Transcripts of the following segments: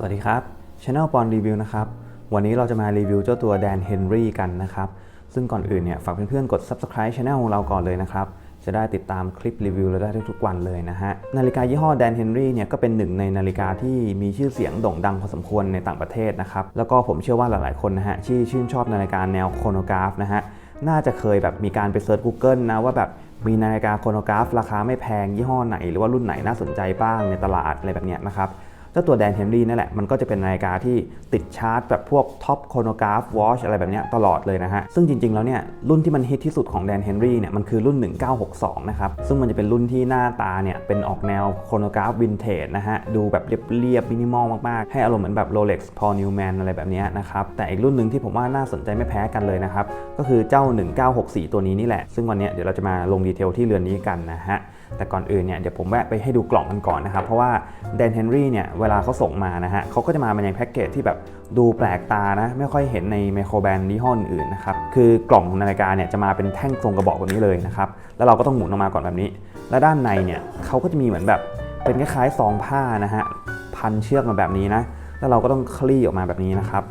สวัสดีครับ Channel ปอนรีวิวนะครับ วันนี้เราจะมารีวิวเจ้าตัวแดนเฮนรี่กันนะครับ ซึ่งก่อนอื่นเนี่ยฝากเพื่อนๆกด Subscribe Channel ของเราก่อนเลยนะครับ จะได้ติดตามคลิปรีวิวเราได้ทุกๆวันเลยนะฮะ นาฬิกายี่ห้อแดนเฮนรี่เนี่ยก็เป็นหนึ่งในนาฬิกาที่มีชื่อเสียงโด่งดังพอสมควรในต่างประเทศนะครับ แล้วก็ผมเชื่อว่าหลายๆคนนะฮะที่ชื่นชอบนาฬิกาแนวโครโนกราฟนะฮะ น่าจะเคยแบบมีการไปเซิร์ช Google นะว่าแบบมีนาฬิกาโครโนกราฟราคาไม่แพงยี่ห้อไหน หรือว่ารุ่นไหนน่าสนใจบ้างในตลาดอะไรแบบเนี้ยนะครับ เจ้าตัวแดนเฮนรี่นั่นแหละมันก็จะเป็นนาฬิกาที่ติดชาร์ตแบบพวกท็อปโครโนกราฟวอชอะไรแบบนี้ตลอดเลยนะฮะ ซึ่งจริงๆ แล้วเนี่ยรุ่นที่มันฮิตที่สุดของแดนเฮนรี่เนี่ยมันคือรุ่น 1962 นะครับ ซึ่งมันจะเป็นรุ่นที่หน้าตาเนี่ยเป็นออกแนวโครโนกราฟวินเทจนะฮะ ดูแบบเรียบๆมินิมอลมากๆ ให้อารมณ์เหมือนแบบ Rolex Paul Newman อะไรแบบนี้นะครับ แต่อีกรุ่นหนึ่งที่ผมว่าน่าสนใจไม่แพ้กันเลยนะครับก็คือเจ้า 1964 ตัวนี้นี่แหละซึ่งวันนี้เดี๋ยวเราจะมาลงดีเทลที่เรือนนี้กันนะฮะ แต่ก่อนอื่นเนี่ยเดี๋ยวผมแวะไปให้ดูกล่องกันก่อนนะครับ เพราะว่าแดนเฮนรี่เนี่ยเวลาเขาส่งมานะฮะเขาก็จะมาในแพ็กเกจที่แบบดูแปลกตานะไม่ค่อยเห็นในไมโครแบรนด์ยี่ห้ออื่นๆนะครับ คือกล่องของนาฬิกาเนี่ยจะมาเป็นแท่งทรงกระบอกแบบนี้เลยนะครับ แล้วเราก็ต้องหมุนออกมาก่อนแบบนี้ และด้านในเนี่ยเขาก็จะมีเหมือนแบบเป็นคล้ายๆซองผ้านะฮะพันเชือกมาแบบนี้นะแล้วเราก็ต้องคลี่ออกมาแบบนี้นะครับ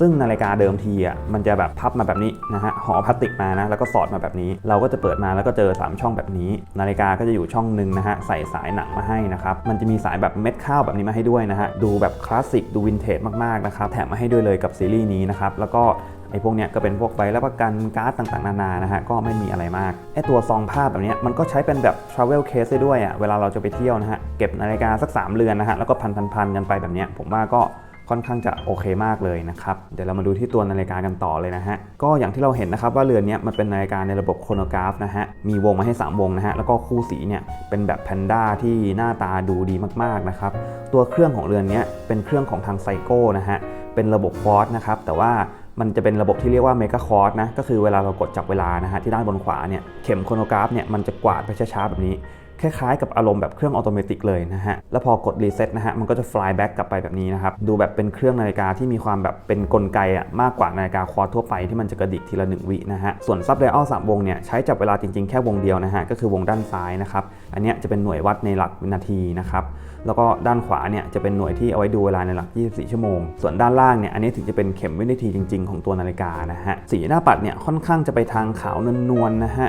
ซึ่งนาฬิกาเดิมทีอะมันจะแบบพับมาแบบนี้นะฮะห่อพลาสติกมานะแล้วก็สอดมาแบบนี้ เราก็จะเปิดมาแล้วก็เจอ 3 ช่องแบบนี้ นาฬิกาก็จะอยู่ช่องหนึ่งนะฮะใส่สายหนังมาให้นะครับมันจะมีสายแบบเม็ดข้าวแบบนี้มาให้ด้วยนะฮะดูแบบคลาสสิกดูวินเทจมากๆนะครับแถมมาให้ด้วยเลยกับซีรีส์นี้นะครับแล้วก็ไอ้พวกเนี้ยก็เป็นพวกใบรับประกันการ์ดต่างๆ นานานะฮะก็ไม่มีอะไรมากไอ้ตัวซองผ้าแบบเนี้ยมันก็ใช้เป็นแบบ travel case ได้ด้วยอะเวลาเราจะไปเที่ยวนะฮะเก็บนาฬิกาสัก 3 เรือนนะฮะแล้วก็พันๆๆกันไปแบบเนี้ยผมว่าก็ ค่อนข้างจะโอเคมากเลยนะครับ เดี๋ยวเรามาดูที่ตัวนาฬิกากันต่อเลยนะฮะ ก็อย่างที่เราเห็นนะครับว่าเรือนนี้มันเป็นนาฬิกาในระบบโครโนกราฟนะฮะ มีวงมาให้ 3 วงนะฮะ แล้วก็คู่สีเนี่ยเป็นแบบแพนด้าที่หน้าตาดูดีมากๆนะครับ ตัวเครื่องของเรือนนี้เป็นเครื่องของทางไซโก้นะฮะ เป็นระบบฟอร์สนะครับ แต่ว่ามันจะเป็นระบบที่เรียกว่าเมกาคอร์สนะ ก็คือเวลาเรากดจับเวลานะฮะที่ด้านบนขวาเนี่ย เข็มโครโนกราฟเนี่ยมันจะกวาดไปช้าๆแบบนี้ คล้ายๆกับอารมณ์แบบเครื่องออโตเมติกเลยนะฮะ แล้วพอกดรีเซ็ตนะฮะ มันก็จะ fly back กกลับไปแบบนี้นะครับ ดูแบบเป็นเครื่องนาฬิกาที่มีความแบบเป็นกลไกอะมากกว่านาฬิกาควอตทั่วไปที่มันจะกระดิกทีละ 1 วินะฮะ ส่วนซับไดอัลสามวงเนี่ยใช้จับเวลาจริงๆ แค่วงเดียวนะฮะ ก็คือวงด้านซ้ายนะครับ อันนี้จะเป็นหน่วยวัดในหลักวินาทีนะครับ แล้วก็ด้านขวาเนี่ยจะเป็นหน่วยที่เอาไว้ดูเวลาในหลัก 24 ชั่วโมง ส่วนด้านล่างเนี่ยอันนี้ถึงจะเป็นเข็มวินาทีจริง ๆ ของตัวนาฬิกานะฮะ สีหน้าปัดเนี่ยค่อนข้างจะไปทางขาวนวลๆนะฮะ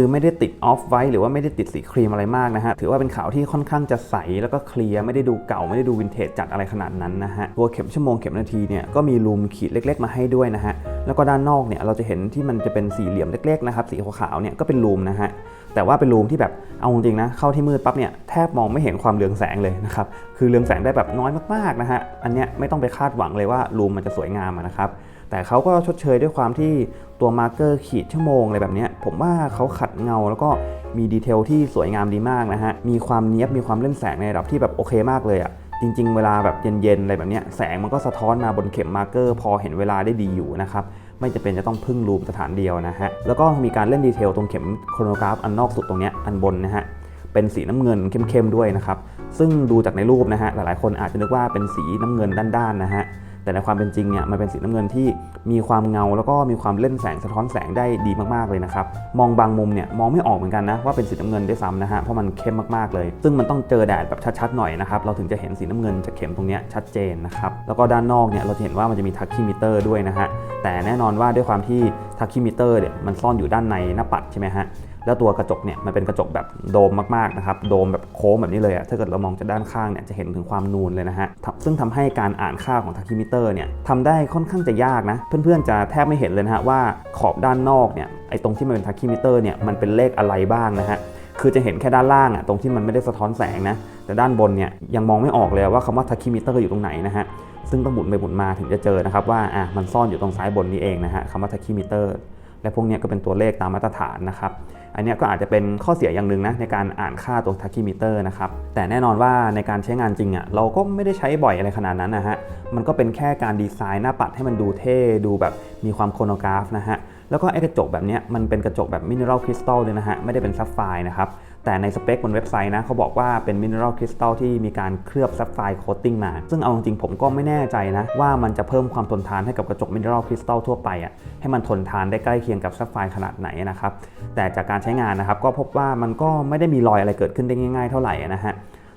คือไม่ได้ติดออฟไว้หรือว่าไม่ได้ติดสีครีมอะไรมากนะฮะ ถือว่าเป็นขาวที่ค่อนข้างจะใสแล้วก็เคลียร์ไม่ได้ดูเก่าไม่ได้ดูวินเทจจัดอะไรขนาดนั้นนะฮะ ตัวเข็มชั่วโมงเข็มนาทีเนี่ยก็มีรูมขีดเล็ก ๆ มาให้ด้วยนะฮะ แล้วก็ด้านนอกเนี่ยเราจะเห็นที่มันจะเป็นสี่เหลี่ยมเล็กๆนะครับสีขาวๆเนี่ยก็เป็นรูมนะฮะแต่ว่าเป็นรูมที่แบบเอาจริงๆนะเข้าที่มืดปั๊บเนี่ยแทบมองไม่เห็นความเรืองแสงเลยนะครับคือเรืองแสงได้แบบน้อยมากๆนะฮะอันเนี้ยไม่ต้องไปคาดหวังเลยว่ารูมมันจะสวยงามนะครับ แต่เขาก็ชดเชยด้วยความที่ตัวมาร์กเกอร์ขีดชั่วโมงอะไรแบบนี้ผมว่าเขาขัดเงาแล้วก็มีดีเทลที่สวยงามดีมากนะฮะ มีความเนี้ยบมีความเล่นแสงในระดับที่แบบโอเคมากเลยอะ่ะจริง ๆ เวลาแบบเย็นๆอะไรแบบนี้แสงมันก็สะท้อนมาบนเข็มมาร์กเกอร์ พอเห็นเวลาได้ดีอยู่นะครับไม่จะเป็นจะต้องพึ่งรูมสถานเดียวนะฮะ แล้วก็มีการเล่นดีเทลตรงเข็มโครโนกราฟอันนอกสุดตรงนี้อันบนนะฮะ เป็นสีน้ำเงินเข้มๆด้วยนะครับ ซึ่งดูจากในรูปนะฮะ หลายๆ คนอาจจะนึกว่าเป็นสีน้ำเงินด้านๆนะฮะ แต่ในความเป็นจริงเนี่ยมันเป็นสีน้ำเงินที่มีความเงาแล้วก็มีความเล่นแสงสะท้อนแสงได้ดีมากๆเลยนะครับมองบางมุมเนี่ยมองไม่ออกเหมือนกันนะว่าเป็นสีน้ำเงินได้ซ้ำนะฮะเพราะมันเข้มมากๆเลย ซึ่งมันต้องเจอแดดแบบชัดๆหน่อยนะครับเราถึงจะเห็นสีน้ำเงินจากเข็มตรงเนี้ยชัดเจนนะครับแล้วก็ด้านนอกเนี่ยเราจะเห็นว่ามันจะมีทักคิมิเตอร์ด้วยนะฮะแต่แน่นอนว่าด้วยความที่ทักคิมิเตอร์เนี่ยมันซ่อนอยู่ด้านในหน้าปัดใช่ไหมฮะ แล้วตัวกระจกเนี่ยมันเป็นกระจกแบบโดมมากๆนะครับโดมแบบโค้งแบบนี้เลยอะถ้าเกิดเรามองจากด้านข้างเนี่ยจะเห็นถึงความนูนเลยนะฮะซึ่งทำให้การอ่านค่าของทักคิมิเตอร์เนี่ยทำได้ค่อนข้างจะยากนะ เพื่อนๆจะแทบไม่เห็นเลยนะฮะว่าขอบด้านนอกเนี่ยไอ้ตรงที่มันเป็นทักคิมิเตอร์เนี่ยมันเป็นเลขอะไรบ้างนะฮะคือจะเห็นแค่ด้านล่างอะตรงที่มันไม่ได้สะท้อนแสงนะแต่ด้านบนเนี่ยยังมองไม่ออกเลยว่าคำว่าทักคิมิเตอร์อยู่ตรงไหนนะฮะซึ่งต้องหมุนไปหมุนมาถึงจะเจอนะครับว่าอะมันซ่อนอยู่ตรงซ้ายบนนี้เองนะฮะคำว่าทัคิมิเตอร์และพวกนี้ก็เป็นตัวเลขตามมาตรฐานนะครับ อันนี้ก็อาจจะเป็นข้อเสียอย่างหนึ่งนะในการอ่านค่าตัวทักคิมิเตอร์นะครับแต่แน่นอนว่าในการใช้งานจริงอะ่ะเราก็ไม่ได้ใช้บ่อยอะไรขนาดนั้นนะฮะมันก็เป็นแค่การดีไซน์หน้าปัดให้มันดูเท่ดูแบบมีความโครโนกราฟนะฮะแล้วก็ไอ้กระจกแบบนี้มันเป็นกระจกแบบมินเนอรัลคริสตัลเลยนะฮะไม่ได้เป็นซับไฟนะครับแต่ในสเปคบนเว็บไซต์นะเขาบอกว่าเป็นมินเนอรัลคริสตัลที่มีการเคลือบซับไฟร์โคตติ้งมา ซึ่งเอาจริงๆผมก็ไม่แน่ใจนะ ว่ามันจะเพิ่มความทนทานให้กับกระจกมินเนอรัลคริสตัลทั่วไปอะให้มันทนทานได้ใกล้เคียงกับซับไฟร์ขนาดไหนนะครับแต่จากการใช้งานนะครับก็พบว่ามันก็ไม่ได้มีรอยอะไรเกิดขึ้นได้ง่าย ๆ เท่าไหร่นะฮะ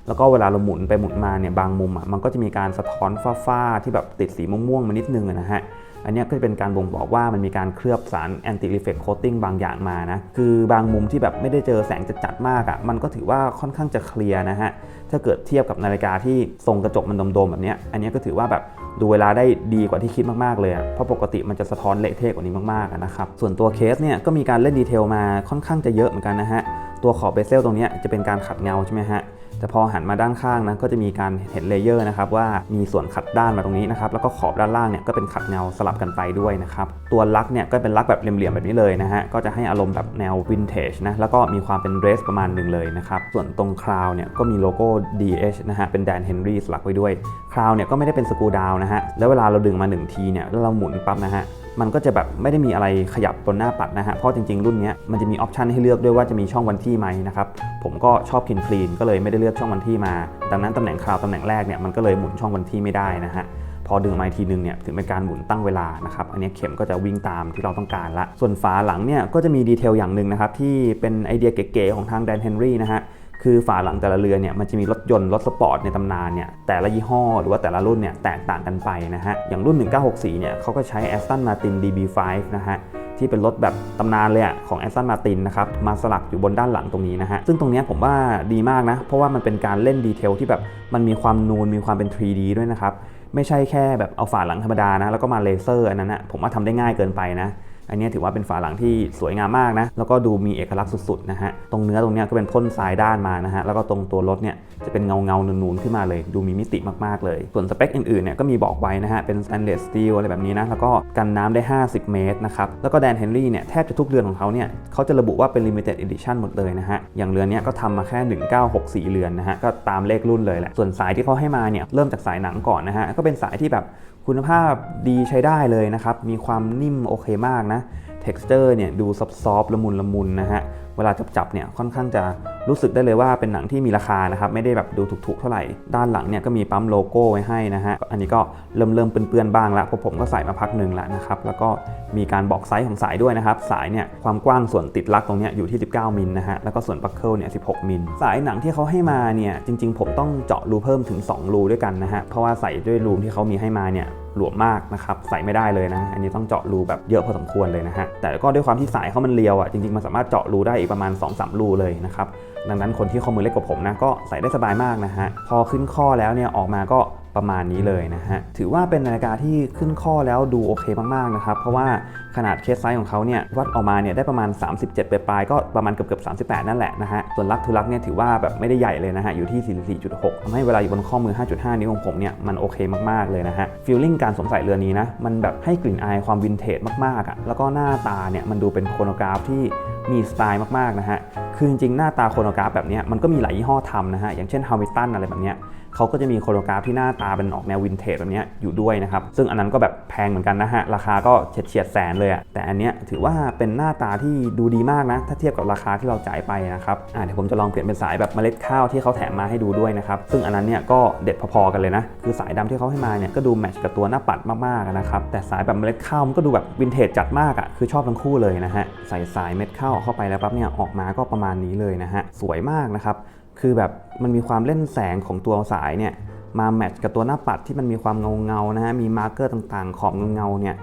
แล้วก็เวลาเราหมุนไปหมุนมาเนี่ยบางมุมอะมันก็จะมีการสะท้อนฟ้าๆที่แบบติดสีม่วงๆมานิดนึงนะฮะ อันนี้ก็จะเป็นการบ่งบอกว่ามันมีการเคลือบสาร anti reflect coating บางอย่างมานะ คือบางมุมที่แบบไม่ได้เจอแสงจัดๆมากอะ่ะ มันก็ถือว่าค่อนข้างจะเคลียร์นะฮะ ถ้าเกิดเทียบกับนาฬิกาที่ทรงกระจกมันโดมๆแบบนี้ อันนี้ก็ถือว่าแบบดูเวลาได้ดีกว่าที่คิดมากๆเลยอะเพราะปกติมันจะสะท้อนเละเทะกว่านี้มากๆนะครับ ส่วนตัวเคสเนี่ยก็มีการเล่นดีเทลมาค่อนข้างจะเยอะเหมือนกันนะฮะ ตัวขอบเบเซลตรงนี้จะเป็นการขัดเงาใช่ไหมฮะ แต่พอหันมาด้านข้างนะก็จะมีการเห็นเลเยอร์นะครับว่ามีส่วนขัดด้านมาตรงนี้นะครับแล้วก็ขอบด้านล่างเนี่ยก็เป็นขัดเงาสลับกันไปด้วยนะครับตัวลักเนี่ยก็เป็นลักแบบเหลี่ยมๆแบบนี้เลยนะฮะก็จะให้อารมณ์แบบแนววินเทจนะแล้วก็มีความเป็นเดรสประมาณหนึ่งเลยนะครับส่วนตรงคราวเนี่ยก็มีโลโก้ DH นะฮะเป็นแดนเฮนรี่สลักไว้ด้วยคราวเนี่ยก็ไม่ได้เป็นสกูดาวนะฮะแล้วเวลาเราดึงมา1ทีเนี่ยแล้วเราหมุนปั๊บนะฮะ มันก็จะแบบไม่ได้มีอะไรขยับบนหน้าปัดนะฮะ เพราะจริงๆ รุ่นนี้มันจะมีออปชันให้เลือกด้วยว่าจะมีช่องวันที่ไหมนะครับ ผมก็ชอบคินคลีนก็เลยไม่ได้เลือกช่องวันที่มา ดังนั้นตำแหน่งคราวตำแหน่งแรกเนี่ยมันก็เลยหมุนช่องวันที่ไม่ได้นะฮะพอดึงมาอีกทีนึงเนี่ยถึงเป็นการหมุนตั้งเวลานะครับ อันนี้เข็มก็จะวิ่งตามที่เราต้องการละ ส่วนฝาหลังเนี่ยก็จะมีดีเทลอย่างหนึ่งนะครับที่เป็นไอเดียเก๋ๆของทางแดนเฮนรี่นะฮะ คือฝาหลังแต่ละเรือเนี่ยมันจะมีรถยนต์รถสปอร์ตในตำนานเนี่ยแต่ละยี่ห้อหรือว่าแต่ละรุ่นเนี่ยแตกต่างกันไปนะฮะอย่างรุ่น 1964 เนี่ยเขาก็ใช้ Aston Martin DB5 นะฮะที่เป็นรถแบบตำนานเลยอะของ Aston Martin นะครับมาสลักอยู่บนด้านหลังตรงนี้นะฮะซึ่งตรงเนี้ยผมว่าดีมากนะ เพราะว่ามันเป็นการเล่นดีเทลที่แบบมันมีความนูนมีความเป็น 3D ด้วยนะครับไม่ใช่แค่แบบเอาฝาหลังธรรมดานะแล้วก็มาเลเซอร์อันนั้นนะผมว่าทำได้ง่ายเกินไปนะ อันนี้ถือว่าเป็นฝาหลังที่สวยงามมากนะ แล้วก็ดูมีเอกลักษณ์สุดๆนะฮะ ตรงเนื้อตรงนี้ก็เป็นพ่นทรายด้านมานะฮะ แล้วก็ตรงตัวรถเนี่ยจะเป็นเงาเงาๆนูนๆขึ้นมาเลย ดูมีมิติมากๆเลย ส่วนสเปคอื่นๆเนี่ยก็มีบอกไว้นะฮะ เป็น stainless steel อะไรแบบนี้นะ แล้วก็กันน้ำได้ 50 เมตรนะครับ แล้วก็แดนเฮนรี่เนี่ยแทบจะทุกเรือนของเขาเนี่ยเขาจะระบุว่าเป็น limited edition หมดเลยนะฮะ อย่างเรือนนี้ก็ทำมาแค่ 1964 เรือนนะฮะ ก็ตามเลขรุ่นเลยแหละ ส่วนสายที่เขาให้มาเนี่ยเริ่มจากสายหนังก่อนนะฮะ ก็เป็นสายที่แบบ คุณภาพดีใช้ได้เลยนะครับ มีความนิ่มโอเคมากนะ texture เนี่ยดูซอฟๆละมุนละมุนนะฮะ เวลาจับๆเนี่ยค่อนข้างจะรู้สึกได้เลยว่าเป็นหนังที่มีราคานะครับไม่ได้แบบดูถูกๆเท่าไหร่ด้านหลังเนี่ยก็มีปั๊มโลโก้ไว้ให้นะฮะอันนี้ก็เริ่มเริ่มเปื้อนๆบ้างละเพราะผมก็ใส่มาพักหนึ่งแล้วนะครับแล้วก็มีการบอกไซส์ของสายด้วยนะครับสายเนี่ยความกว้างส่วนติดลักตรงเนี้ยอยู่ที่ 19 มิลนะฮะแล้วก็ส่วนบัคเกิลเนี่ย 16 มิลสายหนังที่เขาให้มาเนี่ยจริง ๆ ผมต้องเจาะรูเพิ่มถึง 2 รูด้วยกันนะฮะเพราะว่าใส่ด้วยรูที่เขามีให้มาเนี่ย หลวมมากนะครับใส่ไม่ได้เลยนะ อันนี้ต้องเจาะรูแบบเยอะพอสมควรเลยนะฮะแต่ก็ด้วยความที่สายเขามันเรียวอะจริงๆมันสามารถเจาะรูได้อีกประมาณ 2-3 รูเลยนะครับดังนั้นคนที่ข้อมือเล็กกว่าผมนะก็ใส่ได้สบายมากนะฮะพอขึ้นข้อแล้วเนี่ยออกมาก็ ประมาณนี้เลยนะฮะ ถือว่าเป็นนาฬิกาที่ขึ้นข้อแล้วดูโอเคมากๆนะครับ เพราะว่าขนาดเคสไซส์ของเขาเนี่ยวัดออกมาเนี่ยได้ประมาณ 37ปลายๆก็ประมาณเกือบๆ38 นั่นแหละนะฮะ ส่วนลักทูลักเนี่ยถือว่าแบบไม่ได้ใหญ่เลยนะฮะ อยู่ที่ 44.6ทำให้เวลาอยู่บนข้อมือ 5.5 นิ้วของผมเนี่ยมันโอเคมากๆเลยนะฮะฟีลลิ่งการสวมใส่เรือนนี้นะมันแบบให้กลิ่นอายความวินเทจมากๆอะแล้วก็หน้าตาเนี่ยมันดูเป็นโครโนกราฟที่มีสไตล์มากๆนะฮะคือจริงๆหน้าตาโครโนกราฟแบบเนี้ยมันก็มีหลายยี่ห้อทำนะฮะอย่างเช่นฮาวิตันอะไรแบบเนี้ย เขาก็จะมีโคโรกราฟที่หน้าตาเป็นออกแนววินเทจแบบนี้อยู่ด้วยนะครับ ซึ่งอันนั้นก็แบบแพงเหมือนกันนะฮะ ราคาก็เฉียดเฉียดแสนเลยอะแต่อันเนี้ยถือว่าเป็นหน้าตาที่ดูดีมากนะ ถ้าเทียบกับราคาที่เราจ่ายไปนะครับอ่าเดี๋ยวผมจะลองเปลี่ยนเป็นสายแบบเมล็ดข้าวที่เขาแถมมาให้ดูด้วยนะครับ ซึ่งอันนั้นเนี่ยก็เด็ดพอๆกันเลยนะ คือสายดำที่เขาให้มาเนี่ยก็ดูแมทช์กับตัวหน้าปัดมากๆนะครับ แต่สายแบบเมล็ดข้าวมันก็ดูแบบวินเทจจัดมากอะคือชอบทั้งคู่เลยนะฮะ ใส่สายเม็ดข้าวเข้าไปแล้วปั๊บเนี่ยออกมาก็ประมาณนี้เลยนะฮะ สวยมากนะครับ คือแบบมันมีความเล่นแสงของตัวสายเนี่ยมาแมทช์กับตัวหน้าปัดที่มันมีความเงาเงานะฮะมีมาร์เกอร์ต่างๆ ขอบเงาเนี่ย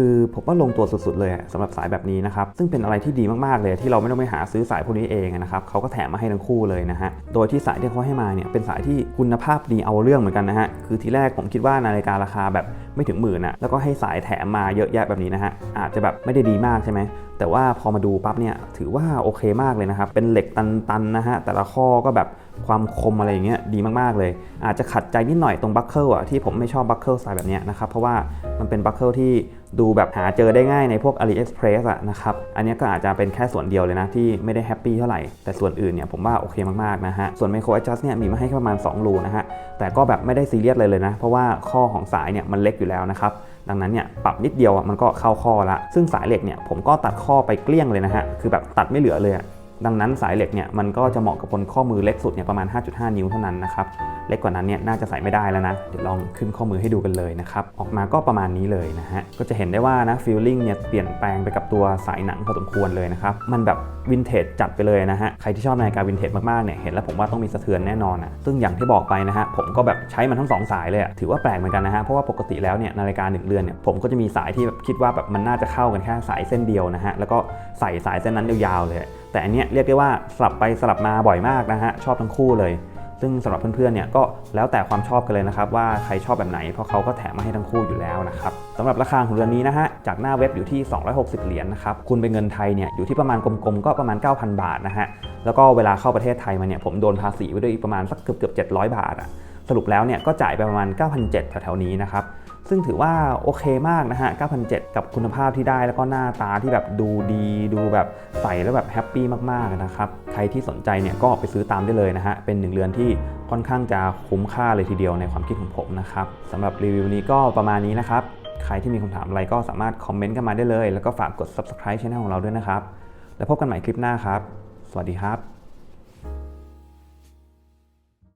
คือผมว่าลงตัวสุดๆเลยสำหรับสายแบบนี้นะครับ ซึ่งเป็นอะไรที่ดีมากๆเลยที่เราไม่ต้องไปหาซื้อสายพวกนี้เองนะครับเขาก็แถมมาให้ทั้งคู่เลยนะฮะโดยที่สายที่เขาให้มาเนี่ยเป็นสายที่คุณภาพดีเอาเรื่องเหมือนกันนะฮะคือทีแรกผมคิดว่านาฬิการาคาแบบไม่ถึงหมื่นอะแล้วก็ให้สายแถมมาเยอะแยะแบบนี้นะฮะอาจจะแบบไม่ได้ดีมากใช่ไหมแต่ว่าพอมาดูปั๊บเนี่ยถือว่าโอเคมากเลยนะครับเป็นเหล็กตันๆนะฮะแต่ละข้อก็แบบ ความคมอะไรอย่างเงี้ยดีมากๆเลย อาจจะขัดใจนิดหน่อยตรงบัคเกิลอะที่ผมไม่ชอบบัคเกิลสายแบบเนี้ยนะครับ เพราะว่ามันเป็นบัคเกิลที่ดูแบบหาเจอได้ง่ายในพวก AliExpress อะนะครับ อันเนี้ยก็อาจจะเป็นแค่ส่วนเดียวเลยนะ ที่ไม่ได้แฮปปี้เท่าไหร่ แต่ส่วนอื่นเนี่ยผมว่าโอเคมาก ๆ นะฮะ ส่วน Micro Adjust เนี่ยมีมาให้แค่ประมาณ 2 รูนะฮะ แต่ก็แบบไม่ได้ซีเรียสเลยเลยนะ เพราะว่าข้อของสายเนี่ยมันเล็กอยู่แล้วนะครับดังนั้นเนี่ยปรับนิดเดียวอะมันก็เข้าข้อละ ซึ่งสายเหล็กเนี่ยผมก็ตัดข้อไปเกลี้ยงเลยนะฮะคือแบบตัดไม่เหลือเลยอะ ดังนั้นสายเหล็กเนี่ยมันก็จะเหมาะกับคนข้อมือเล็กสุดเนี่ยประมาณ 5.5 นิ้วเท่านั้นนะครับ เล็กกว่านั้นเนี่ยน่าจะใส่ไม่ได้แล้วนะ เดี๋ยวลองขึ้นข้อมือให้ดูกันเลยนะครับ ออกมาก็ประมาณนี้เลยนะฮะ ก็จะเห็นได้ว่านะฟีลลิ่งเนี่ยเปลี่ยนแปลงไปกับตัวสายหนังพอสมควรเลยนะครับ มันแบบวินเทจจัดไปเลยนะฮะ ใครที่ชอบนาฬิกาวินเทจมากๆเนี่ยเห็นแล้วผมว่าต้องมีสะเทือนแน่นอนอะ ซึ่งอย่างที่บอกไปนะฮะผมก็แบบใช้มันทั้งสองสายเลยอะถือว่าแปลกเหมือนกันนะฮะ เพราะว่าปกติแล้วเนี่ยนาฬิกาหนึ่งเรือนเนี่ยผมก็จะมีสายที่แบบคิดว่าแบบมันน่าจะเข้ากันแค่สายเส้นเดียวนะฮะ แล้วก็ใส่สายเส้นนั้นยาวๆเลยแต่อันเนี้ยเรียกได้ว่าสลับไปสลับมาบ่อยมากนะฮะชอบทั้งคู่เลย ซึ่งสำหรับเพื่อนๆเนี่ยก็แล้วแต่ความชอบกันเลยนะครับว่าใครชอบแบบไหนเพราะเขาก็แถมมาให้ทั้งคู่อยู่แล้วนะครับสำหรับราคาของเรือนนี้นะฮะจากหน้าเว็บอยู่ที่ 260 เหรียญนะครับคุณเป็นเงินไทยเนี่ยอยู่ที่ประมาณกลมๆก็ประมาณ 9,000 บาทนะฮะแล้วก็เวลาเข้าประเทศไทยมาเนี่ยผมโดนภาษีไว้ด้วยอีกประมาณสักเกือบๆ700 บาทอะสรุปแล้วเนี่ยก็จ่ายไปประมาณ 9,700แถวๆนี้นะครับ ซึ่งถือว่าโอเคมากนะฮะ 9,700 กับคุณภาพที่ได้แล้วก็หน้าตาที่แบบดูดี ดูแบบใส่แล้วแบบแฮปปี้มากๆนะครับ ใครที่สนใจเนี่ยก็ไปซื้อตามได้เลยนะฮะ เป็นหนึ่งเรือนที่ค่อนข้างจะคุ้มค่าเลยทีเดียวในความคิดของผมนะครับสำหรับรีวิวนี้ก็ประมาณนี้นะครับ ใครที่มีคำถามอะไรก็สามารถคอมเมนต์กันมาได้เลย แล้วก็ฝากกด subscribe channel ของเราด้วยนะครับ แล้วพบกันใหม่คลิปหน้าครับ สวัสดีครับ